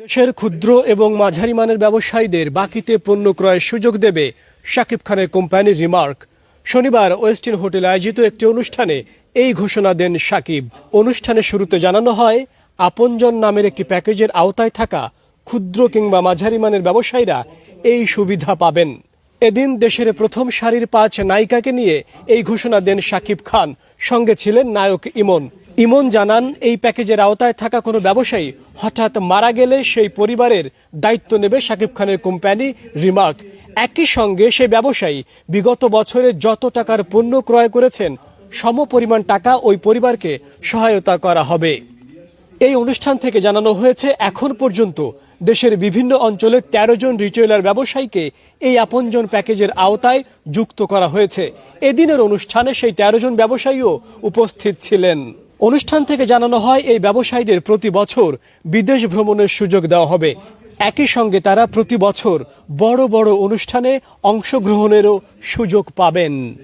দেশের ক্ষুদ্র এবং মাঝারি মানের ব্যবসায়ীদের বাকিতে পণ্য ক্রয়ের সুযোগ দেবে শাকিব খানের কোম্পানির রিমার্ক। শনিবার ওয়েস্টিন হোটেলে আয়োজিত একটি অনুষ্ঠানে এই ঘোষণা দেন শাকিব। অনুষ্ঠানের শুরুতে জানানো হয়, আপনজন নামের একটি প্যাকেজের আওতায় থাকা ক্ষুদ্র কিংবা মাঝারি মানের ব্যবসায়ীরা এই সুবিধা পাবেন। এদিন দেশের প্রথম সারির পাঁচ নায়িকাকে নিয়ে এই ঘোষণা দেন শাকিব খান। সঙ্গে ছিলেন নায়ক ইমন। ইমন জানান, এই প্যাকেজের আওতায় থাকা কোনো ব্যবসায়ী হঠাৎ মারা গেলে সেই পরিবারের দায়িত্ব নেবে শাকিব খানের কোম্পানি রিমার্ক। একই সঙ্গে সেই ব্যবসায়ী বিগত বছরে যত টাকার পণ্য ক্রয় করেছেন, সম পরিমাণ টাকা ওই পরিবারকে সহায়তা করা হবে। এই অনুষ্ঠান থেকে জানানো হয়েছে, এখন পর্যন্ত দেশের বিভিন্ন অঞ্চলে ১৩ জন রিটেলার ব্যবসায়ীকে এই আপনজন প্যাকেজের আওতায় যুক্ত করা হয়েছে। এদিনের অনুষ্ঠানে সেই ১৩ জন ব্যবসায়ীও উপস্থিত ছিলেন। অনুষ্ঠান থেকে জানানো হয়, এই ব্যবসায়ীদের প্রতি বছর বিদেশ ভ্রমণের সুযোগ দেওয়া হবে। একই সঙ্গে তারা প্রতি বছর বড় বড় অনুষ্ঠানে অংশগ্রহণেরও সুযোগ পাবেন।